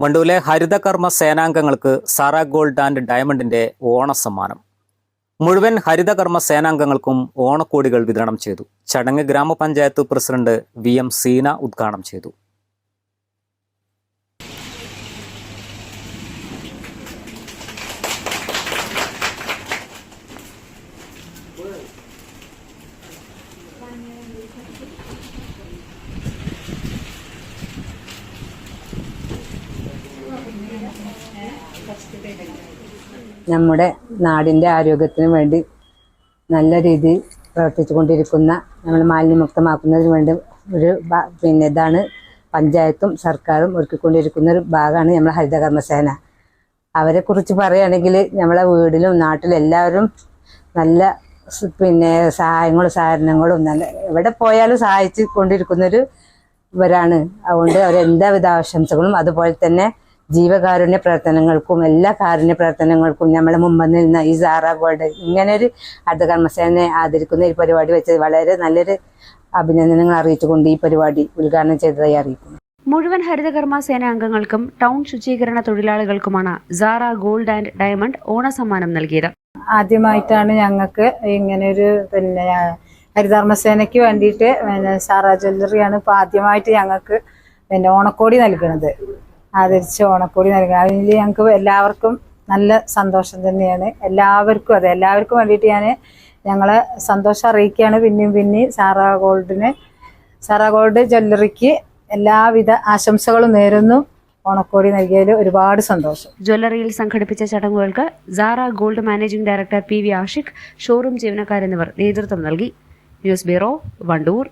വണ്ടൂരിലെ ഹരിതകർമ്മ സേനാംഗങ്ങൾക്ക് Sara gold and ഡയമണ്ടിന്റെ ഓണസമ്മാനം. മുഴുവൻ ഹരിതകർമ്മ സേനാംഗങ്ങൾക്കും ഓണക്കോടികൾ വിതരണം ചെയ്തു. ചടങ്ങ് ഗ്രാമപഞ്ചായത്ത് പ്രസിഡന്റ് വി എം സീന ഉദ്ഘാടനം ചെയ്തു. നമ്മുടെ നാടിന്റെ ആരോഗ്യത്തിന് വേണ്ടി നല്ല രീതിയിൽ പ്രവർത്തിച്ചുകൊണ്ടിരിക്കുന്ന നമ്മൾ മാലിന്യമുക്തമാക്കുന്നതിന് വേണ്ടി ഒരു പിന്നെ ഇതാണ് പഞ്ചായത്തും സർക്കാരും ഒരുക്കിക്കൊണ്ടിരിക്കുന്ന ഒരു ഭാഗമാണ് നമ്മളെ ഹരിതകർമ്മസേന അവരെ കുറിച്ച് പറയുകയാണെങ്കിൽ നമ്മളെ വീടിലും നാട്ടിലും എല്ലാവരും നല്ല പിന്നെ സഹായങ്ങളും സഹകരണങ്ങളും നല്ല എവിടെ പോയാലും സഹായിച്ചു കൊണ്ടിരിക്കുന്നൊരു ഇവരാണ് അതുകൊണ്ട് അവർ എല്ലാവിധ ആശംസകളും അതുപോലെ തന്നെ ജീവകാരുണ്യ പ്രവർത്തനങ്ങൾക്കും എല്ലാ കാരുണ്യ പ്രവർത്തനങ്ങൾക്കും നമ്മളെ മുമ്പ് നിന്ന് ഈ സാറ ഗോൾഡ് ഇങ്ങനൊരു ഒരു ഹരിതകർമ്മസേനയെ ആദരിക്കുന്ന ഈ പരിപാടി വെച്ചത് വളരെ നല്ലൊരു അഭിനന്ദനങ്ങൾ അറിയിച്ചുകൊണ്ട് ഈ പരിപാടി ഉദ്ഘാടനം ചെയ്തതായി അറിയിക്കുന്നു. മുഴുവൻ ഹരിതകർമ്മ സേനാംഗങ്ങൾക്കും ടൗൺ ശുചീകരണ തൊഴിലാളികൾക്കുമാണ് സാറ ഗോൾഡ് ആൻഡ് ഡയമണ്ട് ഓണസമ്മാനം നൽകിയത്. ആദ്യമായിട്ടാണ് ഞങ്ങൾക്ക് ഇങ്ങനൊരു പിന്നെ ഹരിതകർമ്മസേനയ്ക്ക് വേണ്ടിയിട്ട് പിന്നെ സാറ ജ്വല്ലറിയാണ് ഇപ്പോൾ ആദ്യമായിട്ട് ഞങ്ങൾക്ക് പിന്നെ ഓണക്കോടി നൽകുന്നത്. ആദരിച്ച് ഓണക്കോടി നൽകുക അതിൽ ഞങ്ങൾക്ക് എല്ലാവർക്കും നല്ല സന്തോഷം തന്നെയാണ്. എല്ലാവർക്കും അതെ എല്ലാവർക്കും വേണ്ടിയിട്ട് ഞാൻ ഞങ്ങളെ സന്തോഷം അറിയിക്കുകയാണ്. പിന്നെയും പിന്നെയും സാറാ ഗോൾഡിന് സാറാ ഗോൾഡ് ജ്വല്ലറിക്ക് എല്ലാവിധ ആശംസകളും നേരുന്നു. ഓണക്കോടി നൽകിയതിൽ ഒരുപാട് സന്തോഷം. ജ്വല്ലറിയിൽ സംഘടിപ്പിച്ച ചടങ്ങുകൾക്ക് Sara Gold managing director P V Ashiq showroom ജീവനക്കാരെന്നിവർ നേതൃത്വം നൽകി. News bureau Wandoor.